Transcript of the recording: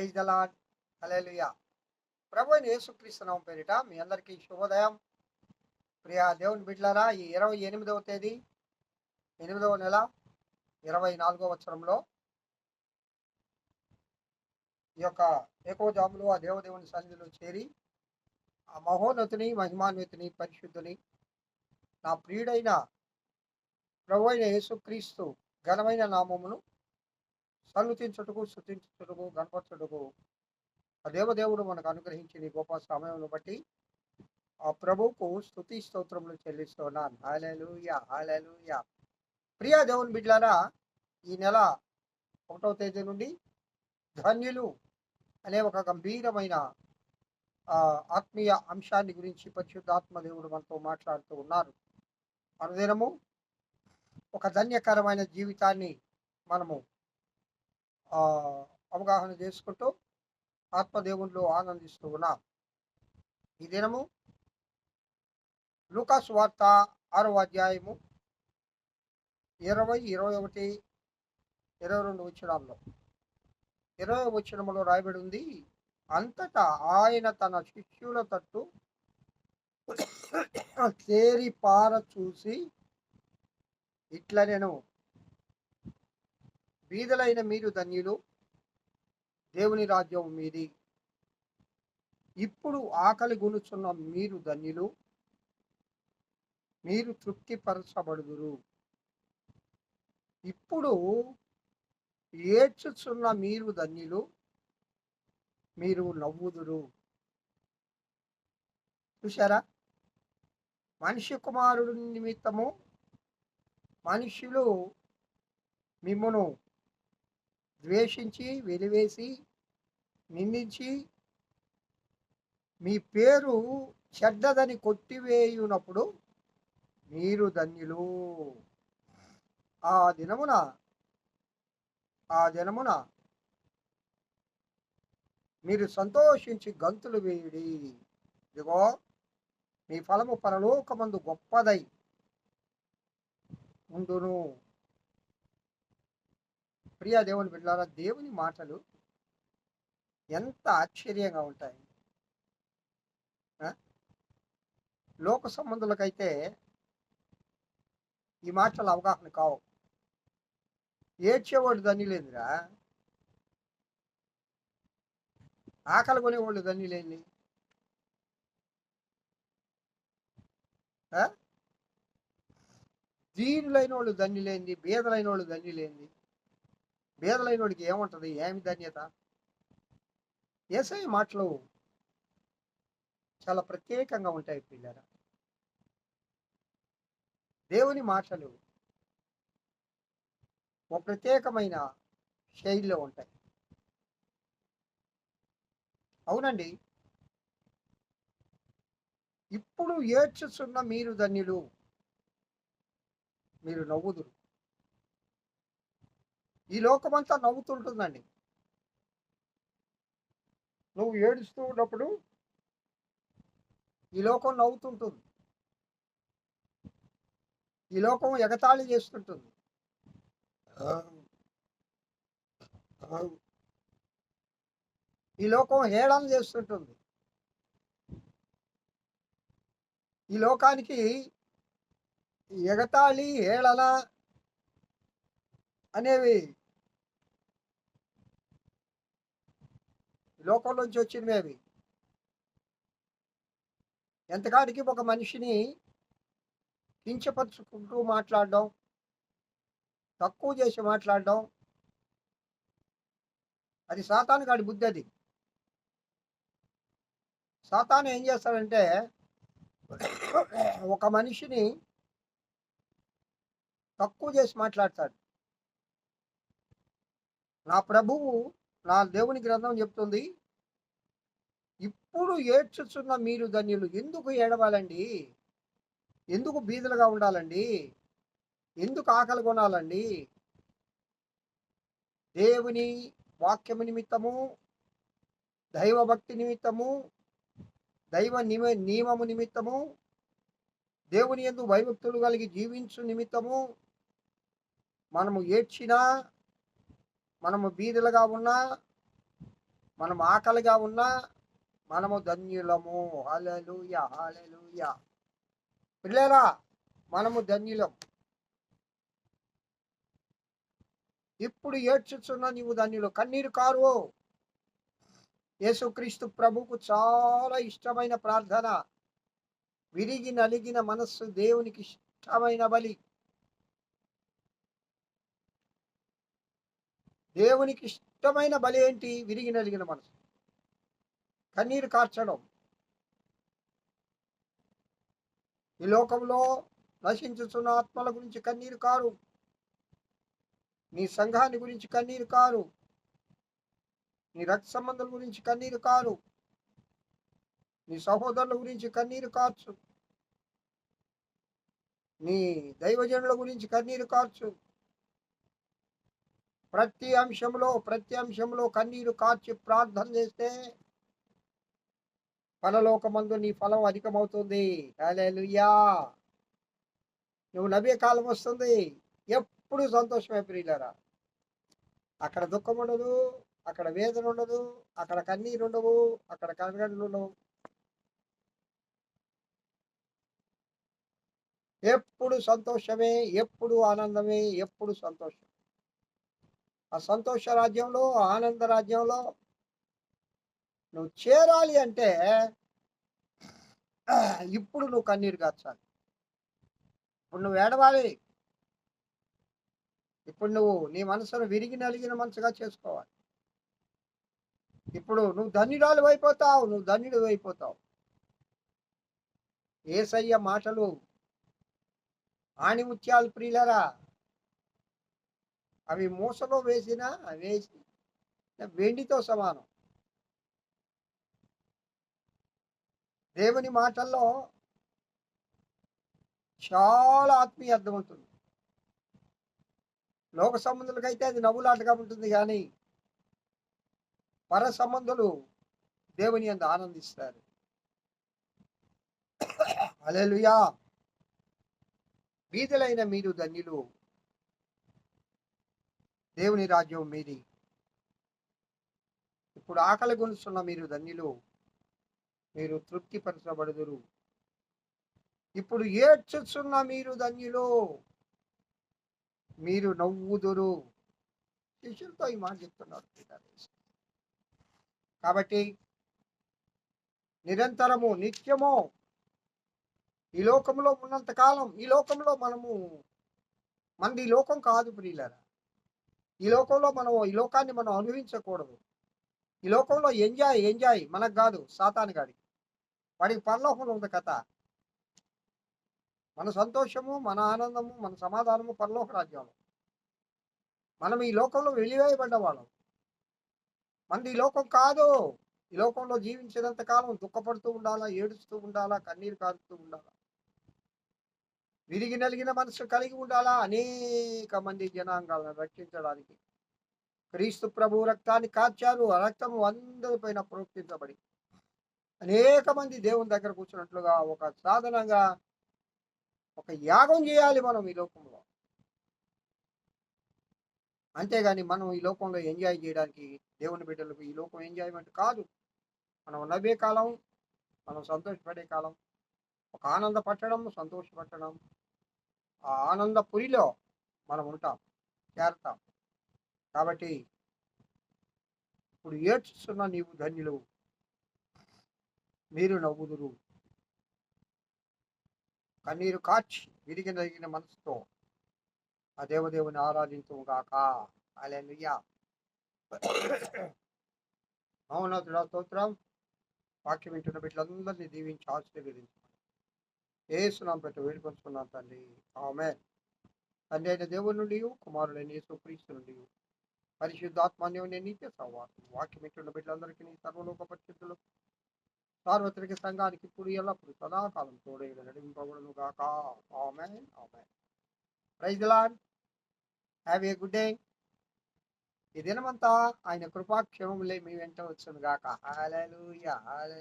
Praise the Lord hallelujah ప్రభు అయిన యేసుక్రీస్తునామం పేరిట మీ అందరికీ శుభోదయం. ప్రియా దేవుని బిడ్లారా ఈ ఇరవై ఎనిమిదవ తేదీ ఎనిమిదవ నెల ఇరవై నాలుగవ సంవత్సరంలో ఈ యొక్క ఏకోజాములు ఆ దేవదేవుని సన్నిధిలో చేరి ఆ మహోన్నతిని మహిమాన్వితిని పరిశుద్ధుని నా ప్రియుడైన ప్రభు అయిన యేసుక్రీస్తు ఘనమైన నామమును సన్నుతించుటకు స్థుతించుటకు గణపరచుటకు ఆ దేవదేవుడు మనకు అనుగ్రహించిన ఈ గొప్ప సమయంలో బట్టి ఆ ప్రభువుకు స్థుతి స్తోత్రములు చెల్లిస్తున్నాను. హాలూయా హాలూయా ప్రియా దేవుని బిడ్లారా ఈ నెల ఒకటవ తేదీ నుండి ధన్యులు అనే ఒక గంభీరమైన ఆత్మీయ అంశాన్ని గురించి పరిశుద్ధాత్మ దేవుడు మనతో మాట్లాడుతూ ఉన్నారు. అనుదినము ఒక ధన్యకరమైన జీవితాన్ని మనము అవగాహన చేసుకుంటూ ఆత్మదేవుళ్ళు ఆనందిస్తూ ఉన్నాం. ఈ దినము లూకాస్ వార్త ఆరవ అధ్యాయము ఇరవై ఇరవై ఒకటి ఇరవై రెండు వచనాల్లో. ఇరవై వచ్చినములో రాయబడి ఉంది అంతటా ఆయన తన శిష్యుల తట్టు తేరి పార చూసి ఇట్లా నేను బీదలైన మీరు ధన్యులు దేవుని రాజ్యం మీది. ఇప్పుడు ఆకలి గునుచున్న మీరు ధన్యులు మీరు తృప్తిపరచబడుదురు. ఇప్పుడు ఏడ్చుచున్న మీరు ధన్యులు మీరు నవ్వుదురు. చూశారా? మనిషి కుమారుడు నిమిత్తము మనుషులు మిమ్మను ద్వేషించి వెలివేసి నిందించి మీ పేరు చెడ్డదని కొట్టివేయునప్పుడు మీరు ధన్యులు. ఆ దినమున ఆ దినమున మీరు సంతోషించి గంతులు వేయుడి. ఇదిగో మీ ఫలము పరలోకమందు గొప్పదై ఉండును. ప్రియా దేవుని బిడ్డారా దేవుని మాటలు ఎంత ఆశ్చర్యంగా ఉంటాయి. లోక సంబంధులకైతే ఈ మాటలు అవగాహన కావు. ఏడ్చేవాడు ధన్యులేదురా ఆకలి కొనేవాళ్ళు ధన్యులేంది దీనులైన వాళ్ళు ధన్యులేంది బీదలైన వాళ్ళు ధన్యులేంది బీదలైన వాడికి ఏముంటుంది? ఏమి ధన్యత? ఏసై మాటలు చాలా ప్రత్యేకంగా ఉంటాయి పిల్లరా. దేవుని మాటలు ఒక ప్రత్యేకమైన శైలిలో ఉంటాయి. అవునండి. ఇప్పుడు ఏడ్చుచున్న మీరు ధన్యులు. మీరు నవ్వుదురు. ఈ లోకమంతా నవ్వుతుంటుందండి. నువ్వు ఏడుస్తూ ఉన్నప్పుడు ఈ లోకం నవ్వుతుంటుంది. ఈ లోకం ఎగతాళి చేస్తుంటుంది. ఈ లోకం హేళన చేస్తుంటుంది. ఈ లోకానికి ఎగతాళి హేళన అనేవి లోకంలోంచి వచ్చినవి అవి. ఎంతకాడికి ఒక మనిషిని కించపరుచుకుంటూ మాట్లాడడం తక్కువ చేసి మాట్లాడడం అది సాతాను గాడి బుద్ధి అది. సాతాను ఏం చేస్తాడంటే ఒక మనిషిని తక్కువ చేసి మాట్లాడతాడు. నా ప్రభువు నా దేవుని గ్రంథం చెప్తుంది ఇప్పుడు ఏడ్చుచున్న మీరు ధన్యులు ఎందుకు ఏడవాలండి? ఎందుకు బీదలుగా ఉండాలండి? ఎందుకు ఆకలి కొనాలండి? దేవుని వాక్యము నిమిత్తము దైవభక్తి నిమిత్తము దైవ నిమ నియమము నిమిత్తము దేవుని ఎందు భయభక్తులు కలిగి జీవించు నిమిత్తము మనము ఏడ్చినా మనము బీదులుగా ఉన్నా మనం ఆకలిగా ఉన్నా మనము ధన్యులము. హలలుయ హాలెలూయ పిల్లరా మనము ధన్యులం. ఇప్పుడు ఏడ్చుచున్న నీవు ధన్యులు. కన్నీరు కారు యేసుక్రీస్తు ప్రభుకు చాలా ఇష్టమైన ప్రార్థన. విరిగి నలిగిన మనస్సు దేవునికి ఇష్టమైన బలి. దేవునికి ఇష్టమైన బలి ఏంటి? విరిగి నలిగిన మనసు. కన్నీరు కార్చడం. ఈ లోకంలో నశించుతున్న ఆత్మల గురించి కన్నీరు కారు. నీ సంఘాన్ని గురించి కన్నీరు కారు. నీ రక్త సంబంధం గురించి కన్నీరు కారు. నీ సహోదరుల గురించి కన్నీరు కార్చు. నీ దైవజనుల గురించి కన్నీరు కార్చు. ప్రతి అంశంలో ప్రతి అంశంలో కన్నీరు కార్చి ప్రార్థన చేస్తే పరలోకమందు నీ ఫలం అధికమవుతుంది. అలెలుయా నువ్వు నవ్వే కాలం వస్తుంది. ఎప్పుడు సంతోషమే ప్రియులరా. అక్కడ దుఃఖం ఉండదు అక్కడ వేదన ఉండదు అక్కడ కన్నీరు ఉండవు అక్కడ కనగడలు ఉండవు. ఎప్పుడు సంతోషమే ఎప్పుడు ఆనందమే ఎప్పుడు సంతోషం. ఆ సంతోష రాజ్యంలో ఆనంద రాజ్యంలో నువ్వు చేరాలి అంటే ఇప్పుడు నువ్వు కన్నీరు కాచాలి ఇప్పుడు నువ్వు ఏడవాలి. ఇప్పుడు నువ్వు నీ మనసును విరిగి నలిగిన మనసుగా చేసుకోవాలి. ఇప్పుడు నువ్వు ధన్యురాలు అయిపోతావు నువ్వు ధన్యుడు అయిపోతావు. ఏసయ్య మాటలు ఆణిముత్యాలు ప్రియులరా అవి మూసలో వేసిన వేసి వెండితో సమానం. దేవుని మాటల్లో చాలా ఆత్మీయ అర్థం ఉంటుంది లోక సంబంధులకైతే అది నవ్వులాటగా ఉంటుంది కానీ పర సంబంధులు దేవుని అందు ఆనందిస్తారు. అలెలుయా బీదలైన మీరు ధన్యులు. దేవుని రాజ్యం మీది. ఇప్పుడు ఆకలి గొలుస్తున్న మీరు ధన్యులు. మీరు తృప్తిపరచబడుదురు ఇప్పుడు ఏడ్చుచున్న మీరు ధన్యులు. మీరు నవ్వుదురు. శిష్యులతో ఈ మాట చెప్తున్నారు. కాబట్టి నిరంతరము నిత్యము ఈ లోకంలో ఉన్నంత కాలం ఈ లోకంలో మనము మనది ఈ లోకం కాదు ప్రియులరా. ఈ లోకంలో మనం ఈ లోకాన్ని మనం అనుభవించకూడదు. ఈ లోకంలో ఎంజాయ్ ఎంజాయ్ మనకు కాదు సాతాను గాడికి వాడికి పరలోకంలో ఉంది కథ. మన సంతోషము మన ఆనందము మన సమాధానము పరలోక రాజ్యంలో. మనం ఈ లోకంలో వెలివేయబడ్డ వాళ్ళం. మనది ఈ లోకం కాదు. ఈ లోకంలో జీవించినంత కాలం దుఃఖపడుతూ ఉండాలా ఏడుస్తూ ఉండాలా కన్నీరు కారుతూ ఉండాలా? విరిగి నలిగిన మనసు కలిగి ఉండాలా? అనేక మంది జనాంగాలను రక్షించడానికి. క్రీస్తు ప్రభు రక్తాన్ని కాచారు. ఆ రక్తం అందరిపైన ప్రోక్షించబడి. అనేక మంది దేవుని దగ్గర కూర్చున్నట్లుగా ఒక సాధనంగా ఒక యాగం చేయాలి మనం ఈ లోకంలో. అంతేగాని మనం ఈ లోకంలో ఎంజాయ్ చేయడానికి దేవుని బిడ్డలకు ఈ లోకం ఎంజాయ్మెంట్ కాదు. మనం నవ్వే కాలం మనం సంతోషపడే కాలం ఒక ఆనంద పట్టడం సంతోషపట్టడం ఆ ఆనందపురిలో మనం ఉంటాం చేరతాం. కాబట్టి ఇప్పుడు ఏడ్చుస్తున్న నీవు ధన్యులు మీరు నవ్వుదురు. కన్నీరు కాచి విరిగి నరిగిన మనసుతో ఆ దేవదేవుని ఆరాధించు గాక అలెలుయ్యా మౌనతుడ స్తోత్రం. వాక్యం వింటున్న బిడ్డలందరినీ దీవించి ఆశీర్వదించు. ఏసునాం పెట్టి వేడుకొంచుకున్నాం తండ్రి. ఆమె తండ్రి అయిన దేవుడి నుండి కుమారుడైన యేసుక్రీస్తు నుండి పరిశుద్ధాత్మాన్యం నిత్య సహవాసం వాక్యం వింటున్న బిడ్డలందరికీ నీ సర్వలోక పరిస్థితులు సార్వత్రిక సంఘానికి ఇప్పుడు ఎల్లప్పుడు సదాకాలం తోడేడు నడిపింపబడును గాక. ఆమె ఆమె praise Lord have a good day. ఈ దినమంతా ఆయన కృపాక్షేమములే మీ వెంట వచ్చును గాక. హాలూయా